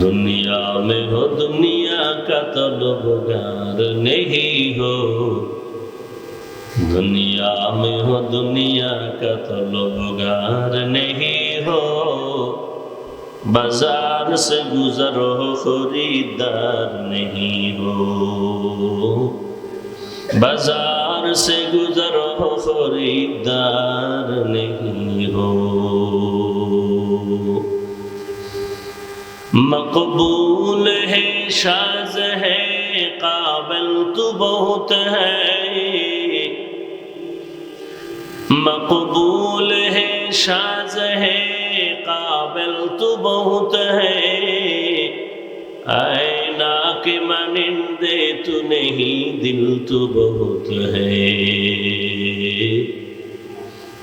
दुनिया में हो दुनिया का तलबगार नहीं हो दुनिया में हो दुनिया का तलबगार नहीं हो बाजार से गुजरो खरीदार नहीं हो बाजार से गुजरो खरीदार नहीं हो مقبول ہے شاز ہے قابل تو بہت ہے مقبول ہے شاز ہے قابل تو بہت ہے اے نا کے منندے تو نہیں دل تو بہت ہے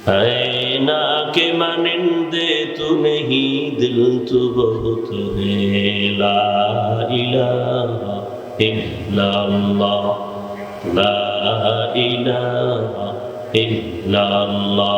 اے आईना के मानिंदे तू नहीं दिल तो बहुत है ला इलाहा इल्लल्लाह ला इलाहा इल्लल्लाह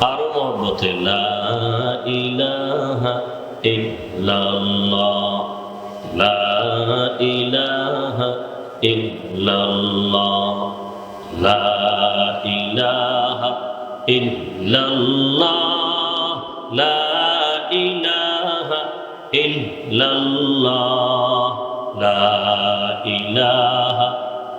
আরও মহব্বতে, লা ইলাহা ইল্লাল্লাহ। লা ইলাহা ইল্লাল্লাহ। লা ইলাহা ইল্লাল্লাহ। লা ইলাহা ইল্লাল্লাহ। লা ইলাহা